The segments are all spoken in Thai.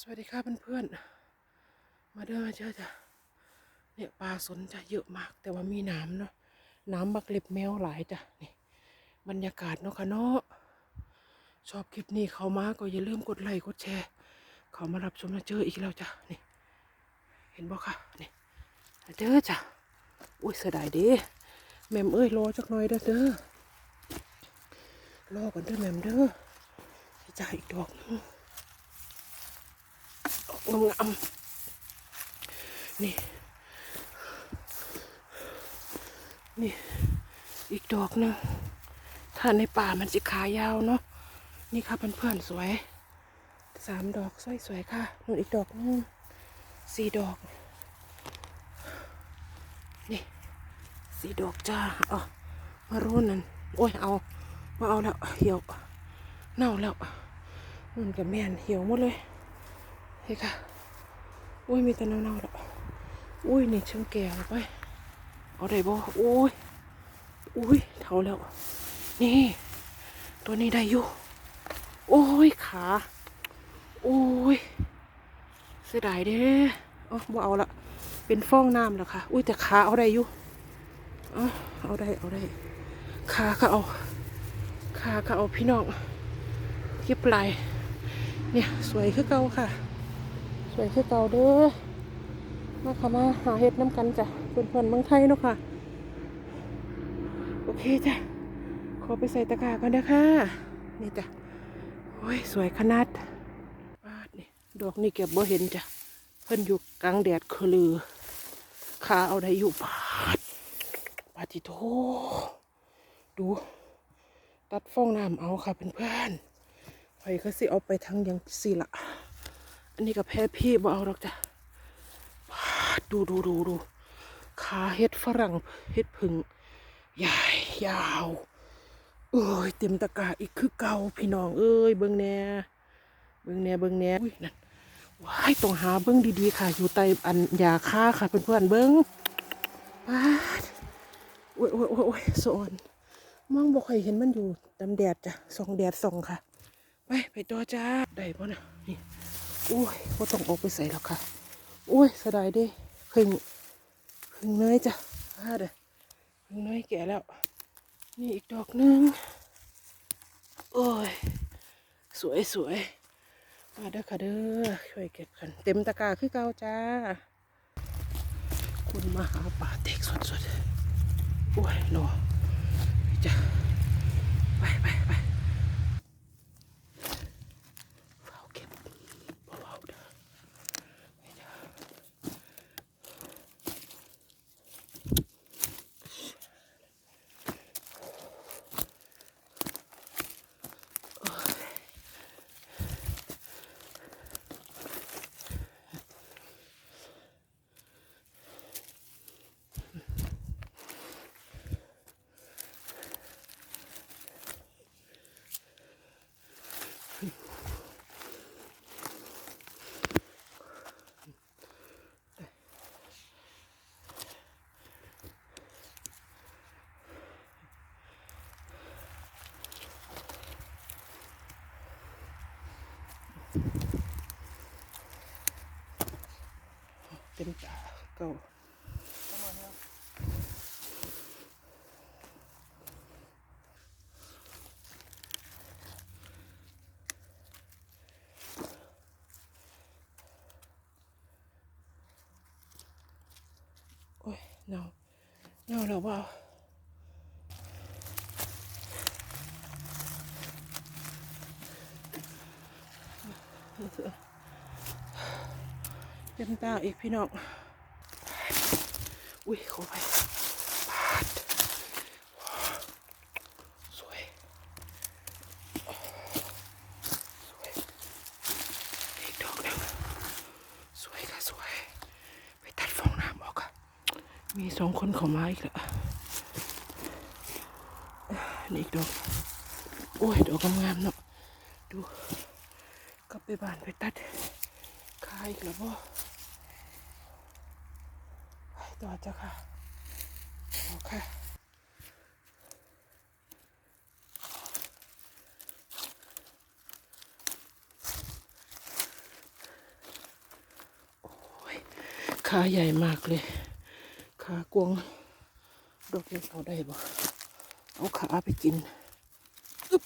สวัสดีค่ะเพื่อนๆ มาเด้อมาเจอจ้ะ เนี่ยปลาสนจะเยอะมาก แต่ว่ามีน้ำเนาะ น้ำบักเล็บแมวหลายจ้ะ นี่ บรรยากาศเนาะค่ะเนาะ ชอบคลิปนี้เขามาก็อย่าลืมกดไลค์กดแชร์ เขามารับชมมาเจออีกแล้วจ้ะ นี่ เห็นบ่ค่ะ นี่มาเจอจ้ะ อุ้ยเสียดายเด้แม่มเอ้ยรอจักหน่อยเด้อเด้อรอก่อนเด้อแม่มเด้อจ่ายอีกดอกนึง งามงามๆนี่ นี่ อีกดอกหนึงถ้าในป่ามันสิขายาวเนาะ นี่ค่ะเพื่อนๆสวย สามดอกสวยๆค่ะนู่นอีกดอกหนึงสี่ดอก นี่สี่ดอกจ้าอ๋อมารุ่นนั่น โอ้ย เอามาเอาแล้ว เหี่ยว เน่าแล้วนุ่นกับแม่นเหี่ยวหมดเลย เฮ้ยค่ะอุ้ยมีแต่เน่าๆแล้วอุ้ยนี่ช่างแก่แล้วไปเอาได้บ่อุ้ยอุ้ยเท่าแล้ว นี่ ตัวนี้ได้อยู่ โอ้ยขาโอ้ยเสียดายเด้อ๋อบ่เอาละเป็นฟองน้ำแล้วค่ะ อุ้ยแต่ขาเอาได้อยู่เอาเอาได้เอาได้ขาก็เอาขาก็เอาพี่น้องเก็บลายเนี่ยสวยคือเก่าค่ะ สวยคือเก่าเด้อมาค่ะมาหาเห็ดน้ำกันจ้ะเพื่อนๆเมืองไทยเนาะค่ะ โอเคจ้ะ ขอไปใส่ตะกร้าก่อนนะคะนี่จ้ะ โอ้ย สวยขนาดปาดนี่ดอกนี่เก็บบ่เห็นจ้ะ เพิ่นอยู่กลางแดดคือลือขาเอาได้อยู่ปาดปาดทิโทดู ตัดฟองน้ำเอาค่ะเพื่อนๆไฟก็สิเอาไปทั้งยังสิละ อันนี้ก็แพ้พี่บ่เอาหรอกจ้ะดูดูดูดูขาเห็ดฝรั่งเห็ดผึ่งใหญ่ยาว เอ้ยเต็มตะกร้าอีกคือเก่าพี่น้องเอ้ยเบิ่งแน่เบิ่งแน่เบิ่งแน่อุ้ยนั่นว้ายต้องหาเบิ่งดีๆค่ะ อยู่ใต้อันยาฆ่าค่ะเพื่อนๆเบิ่งปาดโอ้ยโอ้ยโอ้ยโอ้ยสอนมองบ่ค่อยเห็นมันอยู่ดำแดดจ้ะส่องแดดส่องค่ะ ไปไปต่อจ้าได้ป่ะนะนี่ อ้ยก็ต้องออกไปใส่แล้วค่ะโอ้ยสดายดิพึ่งพึ่งเนยจ้ะอ่าเด้อพึ่งเนยแก่แล้วนี่อีกดอกหนึงโอ้ยสวยสวยมาเด้อค่ะเด้อช่วยเก็บกันเต็มตะกร้าคือเก่าจ้า คุณมาหาป่าเต็กสดๆโอ้ยหนอไปจ้ะ ไปไปไป เฝ้าเก็บเบาๆเด้อไม่เด้อโอ้ย เต็มตาเก่าโอ้ยเน่าเน่าแล้วเปล่า เต็มตาอีกพี่น้องอุ้ยเข้าไปปาดสวยสวยอีกดอกหนึ่งสวยค่ะสวย ไปตัดฟองน้ำออกค่ะ มีสองคนเข้ามาอีกแล้วนี่อีกดอกโอ้ยดอกงามๆเนาะดูกลับไปบ้านไปตัดคายอีกแล้วบ่ ต่อจ้ะค่ะโอเคขาใหญ่มากเลย ขากวง ดอกนี้เอาได้บ่ เอาขาไปกินอึ๊บ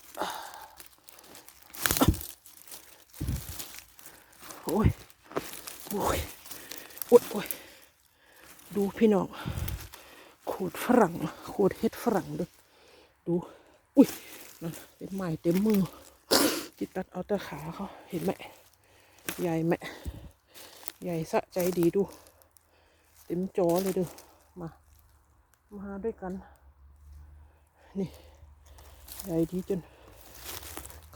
โอ้ย โอ้ย โอ้ยโอ้ย ดูพี่น้องขูดฝรั่งขูดเห็ดฝรั่งด้วยดูอุ้ยนั่นเต็มไม้เต็มมือจิตตัดเอาแต่ขาเขาเห็นไหมใหญ่ไหมใหญ่สะใจดีดู เต็มจอเลยดูมา มาด้วยกัน นี่ใหญ่ดีจน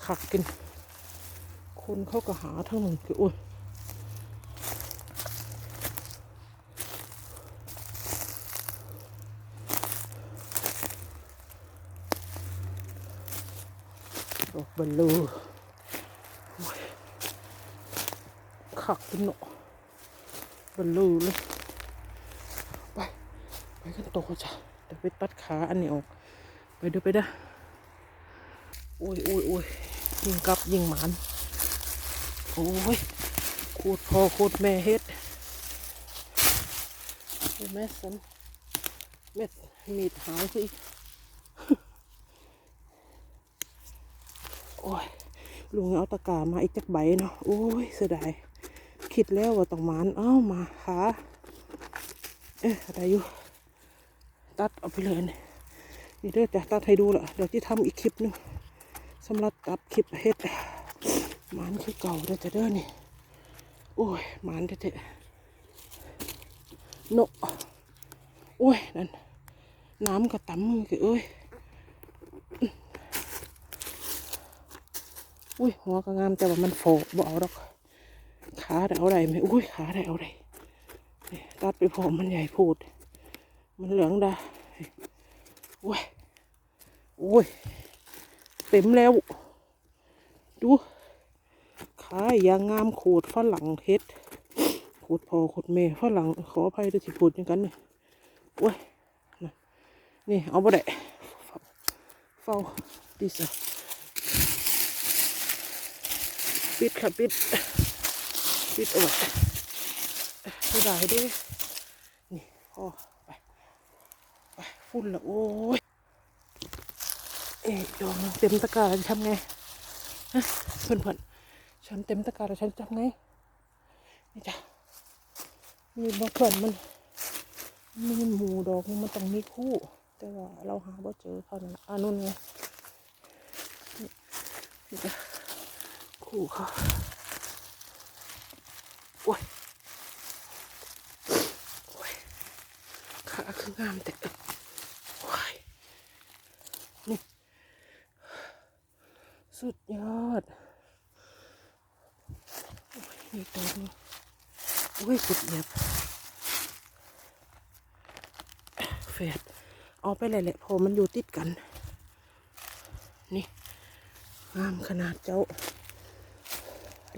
ขักกิน คนเขาก็หาทั้งหมดคือโอ้ย ดอกบอลลูขักกินเนาะบอลลูเลยไป ไปกันโตจ้ะเดี๋ยวไปตัดขาอันนี้ออก ไปดูไปเด้อโอ้ยโอ้ยโอ้ยยิงกลับยิงหมานโอ้ยโคตรพ่อโคตรแม่เฮ็ดแม่สันเม็ดมีดหายสิ โอ้ยลุงเอาตะกร้ามาอีกจักใบเนาะโอ้ยเสียดายคิดแล้วว่าต้องมานเอ้ามาขาเอ๊ะอะไรอยู่ ตัดเอาไปเลยนี่นี่เด้อจะตัดให้ดูละเดี๋ยวที่ทำอีกคลิปหนึงสำหรับตัดคลิปเฮ็ดมานคือเก่าเด้อจะเด้อนี่โอ้ยมานเถอะๆโนโอ้ยนั่นน้ำกระตำมือคือเอ้ย อุ้ยหัวก็งามแต่ว่ามันโฟบ่เอาดอกขาได้เอาได้ไหมอุ้ยขาได้เอาได้นี่ตัดไปพอมันใหญ่พูด มันเหลืองดาโอ้ยโอ้ยเต็มแล้ว ดูขาอย่างงามขูดฝรั่งเฮ็ดขูดพอขูดเมฝรั่งขออภัยด้วยที่พูดอย่างกันนี่โอ้ยนี่เอาบ่ได้เฝ้าดิสะ ปิดค่ะปิด ปิดเอาไม่ได้ดินี่พอไปไปฝุ่นละโอ้ยเอ๊ะดอกมันเต็มตะกร้าจะทำไงฮะเพื่อนเพื่อนๆฉันเต็มตะกร้าแล้วฉันจะทำไงนี่จ้ะมีบางส่วนมันมีหมูดอกมันต้องมีคู่ แต่ว่าเราหาบ่เจอเขาเนี่ยอ่านู่นไงนี่จ้ะ คู่เขาโอ้ยโอ้ยขาคืองามแต่โอ้ยนี่สุดยอดโอ้ยนี่ตัวนี้โอ้ยสุดเหยียบเฟดเอาไปเลยแหละพอมันอยู่ติดกัน นี่งามขนาดเจ้า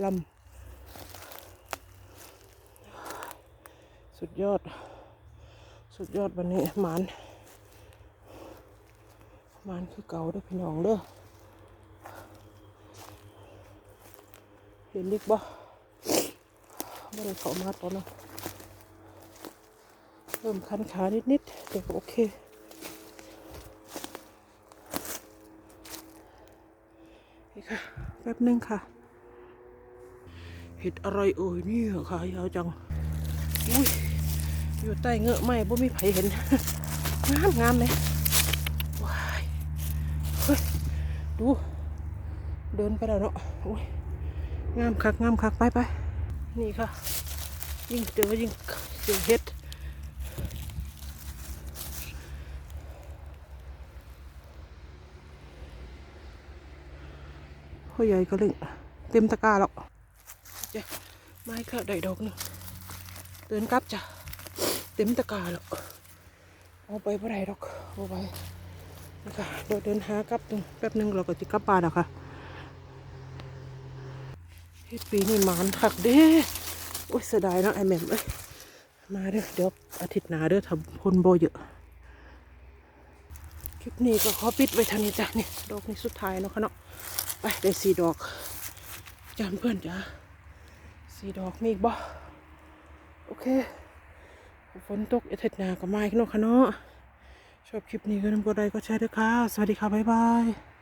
ลำสุดยอด สุดยอดวันนี้มานมานคือเก่าด้อพี่น้องเด้อเห็นดิกบ่ไม่ได้เข้ามาตอนนั้นเริ่มคันขานิดๆแต่ก็โอเคนี่ค่ะแป๊บนึงค่ะ เห็ดอะไรเอ่ยเนี่ยขายาวจัง อุ้ย อยู่ใต้เงอกไม้บ่มีไผเห็น งามงามเลยว้ายเฮ้ย ดู เดินไปแล้วเนาะโอ้ย งามคัก งามคัก ไปไป นี่ค่ะ ยิ่งเจอยิ่งเจอเห็ดพ่อใหญ่ก็เล่งเต็มตะกร้าแล้ว จ้ะไม้ค่ะได้ดอกหนึงเดินกลับจ้ะเต็มตะกร้าแล้วเอาไปบ่ได้ดอกเอาไปนี่ค่ะเดี๋ยวเดินหากลับหนึ่งแป๊บหนึงเราก็จะกลับบ้านแล้วค่ะเฮ็ดปีนี้หมานคักเด้โอ้ยเสียดายเนาะไอแม่มเอ้ยมาเด้อเดี๋ยวอาทิตย์หน้าเด้อทำคนโบเยอะคลิปนี้ก็ขอปิดไว้เท่านี้จ้ะนี่ดอกนี้สุดท้ายเนาะค่ะเนาะไปได้สี่ดอกจานเพื่อนจ้ะ สี่ดอกมีอีกบ่โอเคฝนตกอาทิตย์หนาก็มาอีกเนาะคะเนาะชอบคลิปนี้ก็นำกดไลค์ก็แชร์ด้วยค่ะ สวัสดีค่ะ บ๊ายบาย